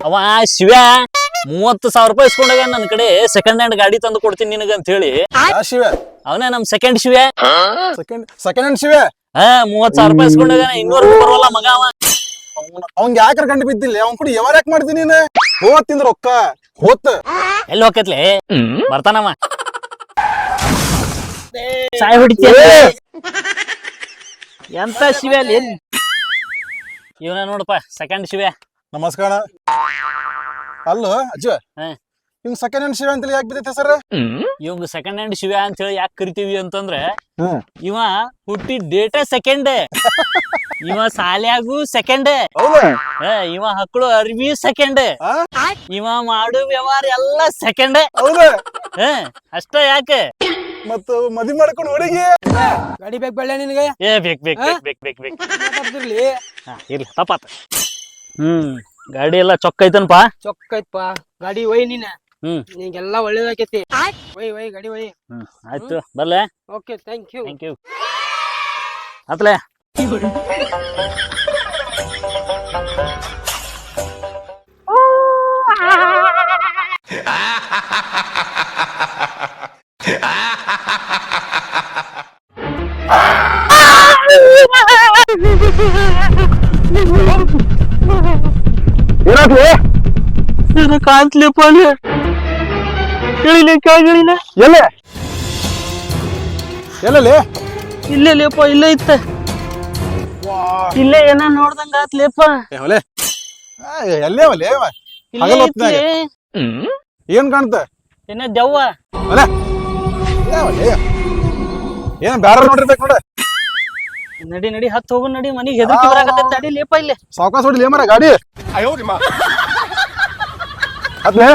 ಅವ ಶಿವ ಮೂವತ್ತು ಸಾವಿರ ರೂಪಾಯಿ ಇಸ್ಕೊಂಡಾಗ ನನ್ನ ಕಡೆ. ಸೆಕೆಂಡ್ ಹ್ಯಾಂಡ್ ಗಾಡಿ ತಂದು ಕೊಡ್ತೀನಿ ನಿನಗ ಅಂತ ಹೇಳಿ ಶಿವ ಅವನೇ ನಮ್ second Shiva second second hand Shiva ಹಾ ಮೂವತ್ ಸಾವಿರ ರೂಪಾಯಿ ಇಸ್ಕೊಂಡಾಗ ಇನ್ನೂರು ಬರೋಲ್ಲ ಮಗ ಅವ. ಅವ್ನ್ ಯಾಕ್ರ ಕಂಡು ಬಿದ್ದಿಲ್ಲ? ಅವ್ನ್ ಕೂಡ ಯಾವಾಗ ಯಾಕೆ ಮಾಡ್ತೀನಿ ನೀನು? ಹೋತ್ ತಿಂದ್ರ ರೊಕ್ಕ. ಹೋತ್. ಎಲ್ಲಿ ಹೋಗತ್ಲಿ ಬರ್ತಾನವ. ಸಾಯ್ ಹೊಡಿತೀಯ? ಎಂತ ಶಿವ ಅಲ್ಲಿ? ಇವನ ನೋಡಪ್ಪ ಸೆಕೆಂಡ್ ಶಿವ ನಮಸ್ಕಾರ. ಅಲ್ಲೋ ಅಜ್ಜ. ಇವ್ ಸೆಕೆಂಡ್ ಹ್ಯಾಂಡ್ ಶಿವ ಅಂತೇಳಿ ಯಾಕೆ ಬಿದ್ದೈತೆ ಸರ್? ಇವಂಗ ಸೆಕೆಂಡ್ ಹ್ಯಾಂಡ್ ಶಿವ ಅಂತ ಹೇಳಿ ಯಾಕೆ ಕರಿತೀವಿ ಅಂತಂದ್ರೆ ಹ್ಮ್ ಇವ ಹುಟ್ಟಿ ಡೇಟ ಸೆಕೆಂಡ್ ಇವ ಸಾಲ್ಯಾಗು ಸೆಕೆಂಡ್ ಹೌದಾ? ಇವ ಹಕ್ಕಳು ಅರ್ಬಿ ಸೆಕೆಂಡ್ ಆ? ಇವ ಮಾಡು ವ್ಯವಹಾರ ಎಲ್ಲ ಸೆಕೆಂಡ್ ಹೌದಾ? ಅಷ್ಟ ಯಾಕೆ? ಮತ್ತು ಮದಿ ಮಾಡ್ಕೊಂಡು ಹುಡುಗಿ. ಗಾಡಿ ಬೇಕು ಬೆಳ್ಳೆ ನಿನಗೆ? ಏ ಬೇಕ್ ಬೇಕ್ ಬೇಕ್ ಬೇಕ್ ಬೇಕ್ ಬೇಕ್. ಮಾತಾಡ್ತಿರ್ಲಿ. ಹಾ, ಇರ್ಲಿ ತಪ್ಪಾತ. ಹ್ಮ್. ಗಾಡಿ ಎಲ್ಲ ಚೊಕ್ಕ ಐತನಪ್ಪ? ಚೊಕ್ಕ ಐತ್ಪ ಗಾಡಿ ಒಯ್ ನೀನ. ಹ್ಮ್. ನಿಂಗೆಲ್ಲ ಒಳ್ಳೇದಾಕೈತಿ ಒಯ್ ಒಯ್ ಗಾಡಿ ಒಯ್. ಹ್ಮ್. ಆಯ್ತು ಬರ್ಲೆ. Okay thank you thank you ಅತ್ಲೆ ಏನಾಗ್ಲಿ ಕಾಣ್ತ್ಲಿಪ್ಪ ಅಲ್ಲಿ ಕೇಳಿಲ್ಲ ಕೇಳಿಲ್ಲ ಎಲ್ಲ? ಎಲ್ಲಲ್ಲಿ? ಇಲ್ಲೇ ಲೇಪ ಇಲ್ಲೇ ಇತ್ತ. ಇಲ್ಲೇ ಏನ ನೋಡ್ದಂಗ ಆತ್ ಲೇಪ. ಎಲ್ಲೇ. ಐತ್ಲೆ. ಏನ್ ಕಾಣ್ತ? ಏನ ದೆವ್ವ. ಏನ್ ಬ್ಯಾರ ನೋಡಿರ್ಬೇಕು ನೋಡ. ನಡಿ ನಡಿ ಹತ್ತು ಹೋಗು ನಡಿ ಮನಿಗೆ ಹೆದರ್ಕಿ ಬರಾಕತ್ತೈತಿ ನಡಿ ಲೇಪ ಇಲ್ಲೇ. ಸಾವಕಾಶ ಹೊಡಿಲಿ ಮರ ಗಾಡಿ. ಅದ್ಲೆ.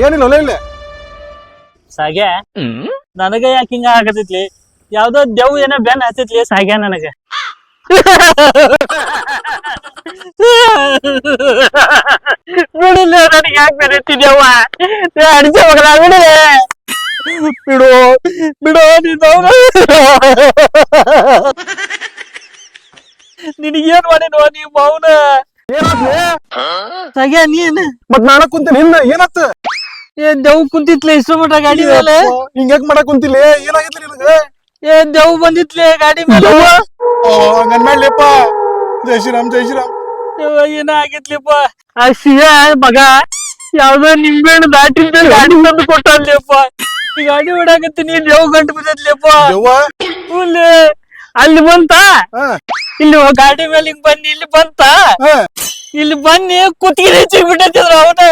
ಏನಿಲ್ಲ ಒಲೆ ಇಲ್ಲ. ಸಾಗ್ಯ ನನಗ ಯಾಕೆ ಹಿಂಗ ಆಗತೈತ್ಲಿ ಯಾವ್ದೋ ದೆವ್ ಏನೋ ಬೆನ್ ಹತ್ತೈತ್ಲಿ ಸಾಗ್ಯ ನನಗ. ಬಿಡಿಲ್ಲ ನನಗೆ ಯಾಕೆ ಬೆರೀತಿದ್ಯವ್ವ ಅಡಿಸಿ ಹೋಗಲ ಬಿಡಿಲೆ ಬಿಡು ಬಿಡು ನಿನ್ನ ನಿನಗೇನ್ ಮಾಡಿನೋ ನೀ ಮೌನ. ಸಾಗ್ಯ ನೀನ್? ಮತ್ ನಾನ ಕುಂತೀನಿ ನಿನ್ನ ಏನತ್ತ ಏ ದೇವ್ ಕುಂತಿತ್ಲೆ ಇಷ್ಟು ಮಟ ಗಾಡಿ ಮೇಲೆ? ಹಿಂಗ್ಯಾಕ್ ಮಾಡಕ್ ಕುಂತಿಲ್ಲ ಏನಾಗಿತ್ಲಿ ನಿನಗ? ಏ ದೇವ್ ಬಂದಿತ್ಲೆ ಗಾಡಿ ಮೇಲೆ? ಓ ನನ್ ಮಾಡ್ಲಿಪ್ಪ. ಜೈ ಶ್ರೀರಾಮ್ ಜೈ ಶ್ರೀರಾಮ್. ಏನಾಗಿತ್ಲಿಪ್ಪ ಆ ಶಿವ ಮಗ ಯಾವ್ದೋ ನಿಂಬೆಹಣ್ಣು ಮೇಲೆ ಗಾಡಿ ತಂದು ಕೊಟ್ಟಲ್ಲೇಪ್ಪ ಗಾಡಿ ನೀನ್ ಯಾವ ಗಂಟು ಬಿದ್ದತ್ಲೇಪ್ಪ ಯವ್ವ? ಹುಲ್ಲೆ. ಅಲ್ಲಿ ಬಂತ? ಹಾ. ಇಲ್ಲಿ ಗಾಡಿ ಮೇಲೆ ಹಿಂಗ್ ಬನ್ನಿ ಇಲ್ಲಿ ಬಂತ? ಹಾ. ಇಲ್ಲಿ ಬನ್ನಿ ಕುತ್ತಿಗೆ ಹೆಚ್ಚಿಗೆ ಬಿಟ್ಟೈತಿದ್ರ ಅವನ.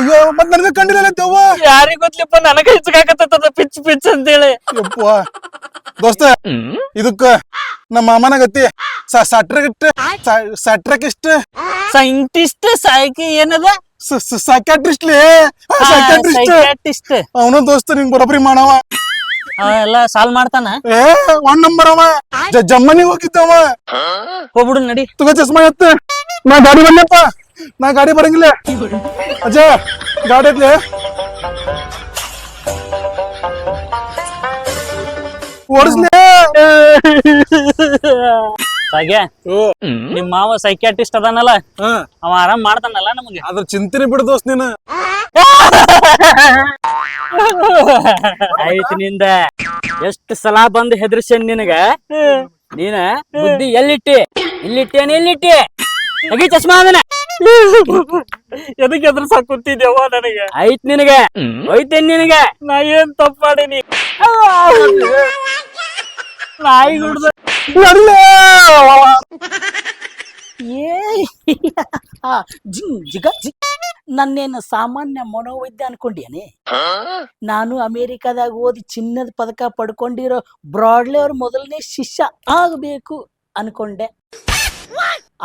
ಈಗ ಮತ್ ನನಗ ಕಂಡಿಲ್ಲ ಯವ್ವ? ಯಾರಿಗ್ ಗೊತ್ತಲಿಪ್ಪ ನನಗ ಹೆಚ್ಚಾಕತ್ತದ ಪಿಚ್ ಪಿಚ್ ಅಂತೇಳಿ. ಯಪ್ಪ. ದೋಸ್ತ ಇದಕ್ಕ ನಮ್ಮ ಮಾಮನ ಗತಿ. ಸಟ್ರಗಿಟ್ಟ ಸಟ್ರಕಿಸ್ಟ್ ಸೈಂಟಿಸ್ಟ್ ಸಾಯ್ಕಿ ಏನದ? ಸೈಕಾಟ್ರಿಸ್ಟ್ಲಿ ಸೈಕಾಟ್ರಿಸ್ಟ್ ಸೈಕಾಟಿಸ್ಟ್ ಅವನು ದೋಸ್ತ ನಿಂಗ್ ಬರೋಬ್ರಿ ಮಾಡವ. ಎಲ್ಲ ಸಾಲ್ ಮಾಡ್ತಾನ? ಏ ಒನ್ ನಂಬರ್ ಅವ. ಜ- ಜಮ್ಮನಿಗ್ ಹೋಗಿದ್ದವ ಹೋಗ್ಬಿಡು ನಡಿ. ತುಗ ಚಸ್ಮಾ ಎತ್ತ. ನಾ ಗಾಡಿ ಬರ್ಲಪ್ಪ ನಾ ಗಾಡಿ ಬರಂಗಿಲ್ಲ. ಅಜ್ಜ ಗಾಡಿ ಐತ್ಲೆ ಓಡಿಸ್ಲೇ? ಸಾಗ್ಯ ನಿಮ್ ಮಾವ ಸೈಕ್ಯಾಟಿಸ್ಟ್ ಅದಾನಲ್ಲ? ಅವ ಆರಾಮ್ ಮಾಡ್ತಾನಲ್ಲ ನಮಗೆ? ಅದ್ರ ಚಿಂತನೆ ಬಿಡ ದೋಸ್ ನೀನು. ಆಯ್ತು ನಿಂದ. ಎಷ್ಟ್ ಸಲ ಬಂದ್ ಹೆದರ್ಸೇನ್ ನಿನಗ? ನೀನ ಬುದ್ಧಿ ಎಲ್ಲಿಟ್ಟಿ? ಇಲ್ಲಿಟ್ಟೇನ ಎಲ್ಲಿಟ್ಟಿ? ಅಗಿ ಚಶ್ಮಾ ಅದನ. ಎದಕ್ಕೆ ಎದ್ರ ಸಾಕುತ್ತಿದ್ದೇವ ನನಗೆ? ಆಯ್ತ್ ನಿನಗ. ಹೋಯ್ತೇನ್ ನಿನಗೆ. ನಾ ಏನ್ ತಪ್ಪಾಡಿನಿ ನಾಯಿ ಹುಡ್ದ ಏ ಜಿಂಗ್ ಜಿಗ ಜಿಗ್ ನನ್ನೇನು ಸಾಮಾನ್ಯ ಮನೋವೈದ್ಯ ಅನ್ಕೊಂಡೇನೆ ನಾನು ಅಮೇರಿಕಾದಾಗ ಓದಿ ಚಿನ್ನದ ಪದಕ ಪಡ್ಕೊಂಡಿರೋ ಬ್ರಾಡ್ಲಿ ಅವ್ರ ಮೊದಲನೇ ಶಿಷ್ಯ ಆಗಬೇಕು ಅನ್ಕೊಂಡೆ.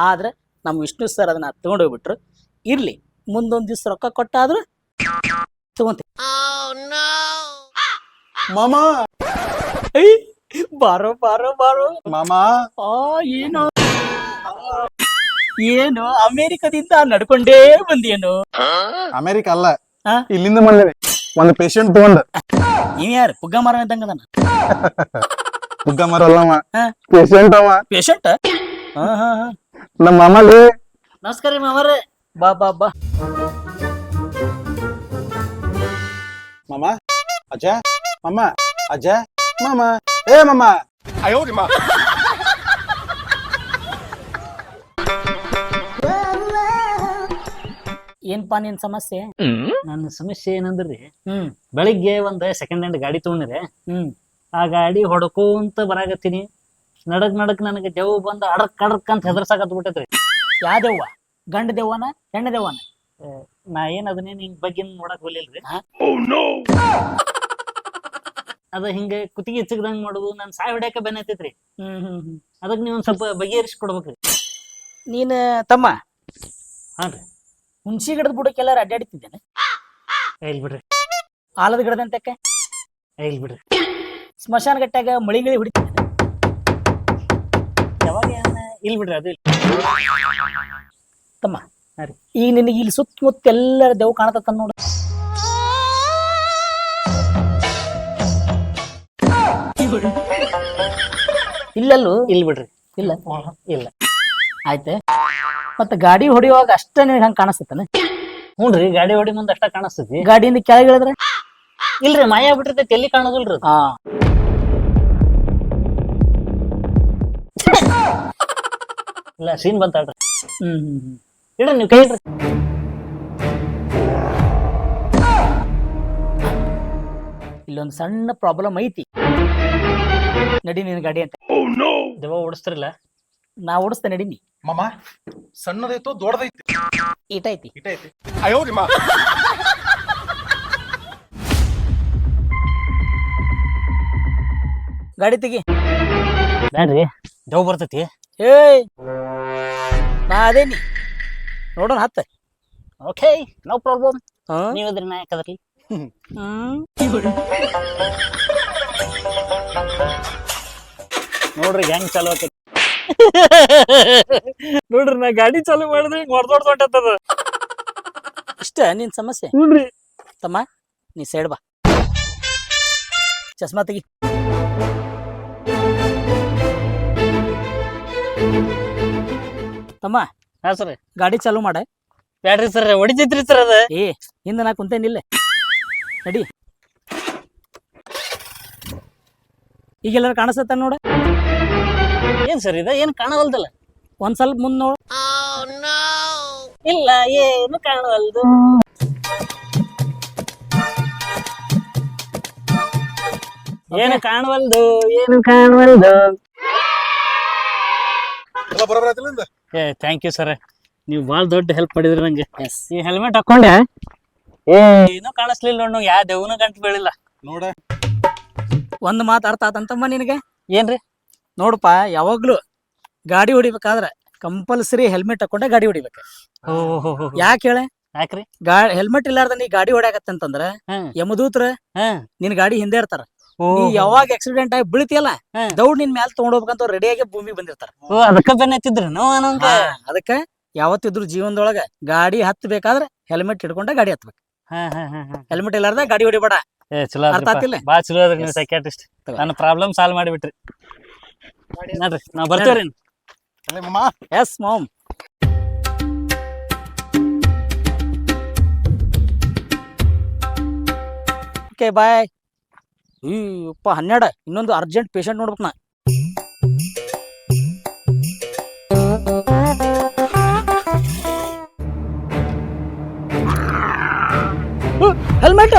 ಆದ್ರೆ ನಮ್ಮ ವಿಷ್ಣು ಸರ್ ಅದನ್ನ ತಗೊಂಡೋಗ್ಬಿಟ್ರು. ಇರ್ಲಿ ಮುಂದೊಂದ್ ದಿವ್ಸ ರೊಕ್ಕ ಕೊಟ್ಟಾದ್ರು ತಗೊಂತೆ ಮಾಮ! ಬಾರೋ ಬಾರೋ ಬಾರೋ. ಮಾಮ. ಆ ಏನು. ಏನು ಅಮೇರಿಕದಿಂದ ನಡ್ಕೊಂಡೇ ಬಂದೇನು ಅಮೆರಿಕ ಅಲ್ಲ. ಹಾ? ಇಲ್ಲಿಂದ ಬಂದೇನೆ ಒಂದು ಪೇಷಂಟ್ ತಗೊಂಡ್. ನೀವ್ ಯಾರು? ಪುಗ್ಗ ಮಾರ ಇದ್ದಂಗದನ ಬುಗ್ಗ ಮರಲ್ಲ ಅವ. ಹಾ. ಪೇಷಂಟ್ ಅವ. ಪೇಷಂಟ್ ನಮ್ಮ ಮಾಮಲ್ಲಿ. ನಮಸ್ಕಾರ ರೀ ಮಾವರ ಬಾ ಬಾ ಬಾ. ಮಾಮ ಅಜ್ಜ. ಮಾಮ ಅಜ್ಜ. ಮಾಮ. ಏ ಮಾಮ. ಏನ್ಪಾ ನಿನ್ ಸಮಸ್ಯೆ? ನನ್ನ ಸಮಸ್ಯೆ ಏನಂದ್ರಿ? ಹ್ಮ್. ಬೆಳಿಗ್ಗೆ ಒಂದ್ ಸೆಕೆಂಡ್ ಹ್ಯಾಂಡ್ ಗಾಡಿ ತಗೊಂಡಿರೆ ಹ್ಮ್. ಆ ಗಾಡಿ ಹೊಡ್ಕೋಂತ ಬರಾಕತ್ತೀನಿ. ನಡಕ್ ನಡಕ್ ನನಗೆ ದೆವ್ ಬಂದ ಅಡಕ್ ಅಡಕ್ ಅಂತ ಹೆದರ್ಸಾಕತ್ ಬಿಟ್ಟೈತ್ರಿ. ಯಾವ ದೆವ್ವ? ಗಂಡ ದೆವ್ವನ ಹೆಣ್ಣ ದೆವ್ವನ? ನಾ ಏನ್ ಅದನ್ನೇನ್ ಹಿಂಗ್ ಬಗ್ಗೆ ನೋಡಕ್ ಹೋಲಿಲ್ರಿ ಅದ ಹಿಂಗ ಕುತ್ತಿಗೆ ಚಿಕ್ಕದಂಗ್ ಮಾಡುದು ನನ್ ಸಾಯ್ ಹೊಡ್ಯಾಕ ಬೆನ್ ಹ್ಮ್ ಹ್ಮ್ ಹ್ಮ್. ಅದಕ್ ನೀವ್ ಒಂದ್ ಸ್ವಲ್ಪ ಬಗೆಹರಿಸಿ ಕೊಡ್ಬೇಕ್ರಿ. ನೀನ್ ತಮ್ಮ? ಹಾನ್ರಿ ಹುಣಸಿ ಗಿಡದ ಬುಡಕ್ಕೆಲ್ಲ ಅಡ್ಡಾಡ್ತಿದ್ದೇನೆ ಏ, ಇಲ್ ಬಿಡ್ರಿ. ಆಲದ ಗಿಡದಂತಕ್ಕೆ ಇಲ್ ಬಿಡ್ರಿ. ಸ್ಮಶಾನ ಗಟ್ಟಾಗ ಮಳಿಗಳಿ ಹೊಡಿತಿದ್ದೇನೆ. ಯಾವಾಗ ಇಲ್ ಬಿಡ್ರಿ ಅದು ತಮ್ಮ ಹಾ ರೀ. ಈಗ ನಿನಗೆ ಇಲ್ಲಿ ಸುತ್ತಮುತ್ತ ಎಲ್ಲರ ದೇವ್ ಕಾಣತ್ತ ನೋಡು. ಇಲ್ಲಲ್ಲೂ ಇಲ್ ಬಿಡ್ರಿ. ಇಲ್ಲ ಇಲ್ಲ. ಆಯ್ತೆ? ಮತ್ತೆ ಗಾಡಿ ಹೊಡಿಯುವಾಗ ಅಷ್ಟ ನಿಮ್ಗೆ ಹಂಗ ಕಾಣಿಸ್ತಾನೆ ಹ್ಞೂನ್ರಿ ಗಾಡಿ ಹೊಡಿ ಮುಂದೆ ಅಷ್ಟ ಕಾಣಿಸ್ತೈತಿ. ಗಾಡಿಯಿಂದ ಕೆಳಗೆ ಇಳಿದ್ರೆ? ಇಲ್ರಿ ಮಾಯಾ ಬಿಟ್ಟಿರ್ತೈತಿ ಎಲ್ಲಿ ಕಾಣೋದಿಲ್ರಿ ಹಾ. ಇಲ್ಲ ಸೀನ್ ಬಂತಾಳ್ರಿ ಹ್ಮ್ ಹ್ಮ್ ಹ್ಮ್. ಇಡ್ರಿ ನೀವು ಕೈ ಇಡ್ರಿ. ಇಲ್ಲೊಂದು ಸಣ್ಣ ಪ್ರಾಬ್ಲಮ್ ಐತಿ. ನಡಿ ನಿನ್ ಗಾಡಿ ಅಂತ. ದೆವ್ವ ಓಡಿಸ್ತಿರಲ್ಲ? ನಾ ಓಡಿಸ್ತೇನೆ ನಡಿ ನೀ. ಮಾಮ ಸಣ್ಣದೈತೋ ದೊಡ್ಡದೈತಿ? ಈಟ ಐತಿ. ಅಯ್ಯೋ ನಿಮ್ಮ ಮಾ ಗಾಡಿ ತೆಗಿ. ಬ್ಯಾಡ್ರಿ ದೆವ್ ಬರ್ತತಿ. ಏಯ್! ನಾ ಅದೇನಿ ನೋಡೋಣ ಹತ್ತ. ಓಕೆ ನೋ ಪ್ರಾಬ್ಲಮ್ ಹಾ? ನೀವ್ ಅದ್ರಿ ನಾ ಯಾಕದ್ರಿ ಹ್ಮ್. ನೋಡ್ರಿ ಹೆಂಗ್ ಚಾಲು ಆಕೈತಿ. ನೋಡ್ರಿ ನಾ ಗಾಡಿ ಚಾಲು ಮಾಡಿದ್ರೆ ಹೊಡ್ ದೊಡ್ಡ ಹೊಂಟದ ಇಷ್ಟ ನಿನ್ ಸಮಸ್ಯೆ? ನೋಡ್ರಿ ತಮ್ಮ ನೀ ಸೈಡ್ ಬಾ. ಚಸ್ಮಾ ತೆಗಿ. ತಮ್ಮ ಹಾ ಸರ್. ಗಾಡಿ ಚಾಲು ಮಾಡ. ಬ್ಯಾಡ್ರಿ ಸರ್ ಹೊಡಿತೈತ್ರಿ ಸರ್ ಅದ. ಏ ಹಿಂದ ನಾ ಕುಂತೇನಿಲ್ಲ ನಡಿ. ಈಗೆಲ್ಲರೂ ಕಾಣಿಸ್ತತ್ತ ನೋಡ. ಏನ್ ಸರ್ ಇದ? ಏನ್ ಕಾಣವಲ್ದಲ್ಲ? ಒಂದ್ ಸ್ವಲ್ಪ ಮುಂದ್ ನೋಡ. ಇಲ್ಲ ಏನು ಕಾಣವಲ್ದು? ಏನು ಕಾಣವಲ್ದು? ಏನು ಕಾಣವಲ್ದು? ಏ ಥ್ಯಾಂಕ್ ಯು ಸರ್ ನೀವು ಭಾಳ ದೊಡ್ಡ ಹೆಲ್ಪ್ ಮಾಡಿದ್ರಿ ನಂಗೆ. ಈ ಹೆಲ್ಮೆಟ್ ಹಾಕೊಂಡೆ? ಏನೂ ಕಾಣಿಸ್ಲಿಲ್ಲ ನೋಡ್ ಯಾ ದೇವನು ಗಂಟು ಬೀಳಿಲ್ಲ. ನೋಡ. ಒಂದ್ ಮಾತು ಅರ್ಥ ಆತಂತಮ್ಮ ನಿನಗೆ? ಏನ್ರಿ? ನೋಡಪ್ಪ ಯಾವಾಗ್ಲೂ ಗಾಡಿ ಹೊಡಿಬೇಕಾದ್ರೆ ಕಂಪಲ್ಸರಿ ಹೆಲ್ಮೆಟ್ ಹಾಕೊಂಡೆ ಗಾಡಿ ಹೊಡಿಬೇಕು. ಓಹೋ ಯಾಕೆ ಹೇಳೆ? ಯಾಕ್ರಿ? ಗಾ ಹೆಲ್ಮೆಟ್ ಇಲ್ಲಾರ್ದ ನೀ ಗಾಡಿ ಹೊಡ್ಯಾಕತ್ತಂತಂದ್ರ ಅಂತಂದ್ರ ಯಮದೂತ್ರ ನಿನ್ ಗಾಡಿ ಹಿಂದೆ ಇರ್ತಾರ. ಓ ನೀ ಯಾವಾಗ ಆಕ್ಸಿಡೆಂಟ್ ಆಗಿ ಬೀಳ್ತಿಯಲ್ಲ. ದೌಡ್ ನಿನ್ ಮ್ಯಾಲ ತಗೊಂಡೋಗ್ಬೇಕಂತ ರೆಡಿಯಾಗಿ ಭೂಮಿ ಬಂದಿರ್ತಾರ. ಓ ಅದಕ್ಕ ಅದಕ್ಕ ಯಾವತ್ತಿದ್ರು ಜೀವನದೊಳಗ ಗಾಡಿ ಹತ್ತಬೇಕಾದ್ರ ಹೆಲ್ಮೆಟ್ ಹಿಡ್ಕೊಂಡ ಗಾಡಿ ಹತ್ಬೇಕು. ಹೆಲ್ಮೆಟ್ ಇಲ್ಲಾರ್ದ ಗಾಡಿ ಹೊಡಿಬೇಡ. ಏ ಚಲೋ ಅರ್ಥ ಆತಿಲ್ಲ? ಭಾಳ ಚಲೋ ಅದ್ರಿ ನೀವು ತಗೋ. ನನ್ನ ಪ್ರಾಬ್ಲಮ್ ಸಾಲ್ವ್ ಮಾಡಿಬಿಟ್ರಿ. ನೋಡ್ರಿ ನಾವ್ ಬರ್ತೇವ್ರಿ. ಅಲ್ಲೇ ಮಾಮ. Yes ma'am. Okay bye Ayyappa ಹನ್ನೆರಡ. ಇನ್ನೊಂದು ಅರ್ಜೆಂಟ್ ಪೇಷಂಟ್ ನೋಡ್ಬೇಕು ನಾ. ಹೆಲ್ಮೆಟ್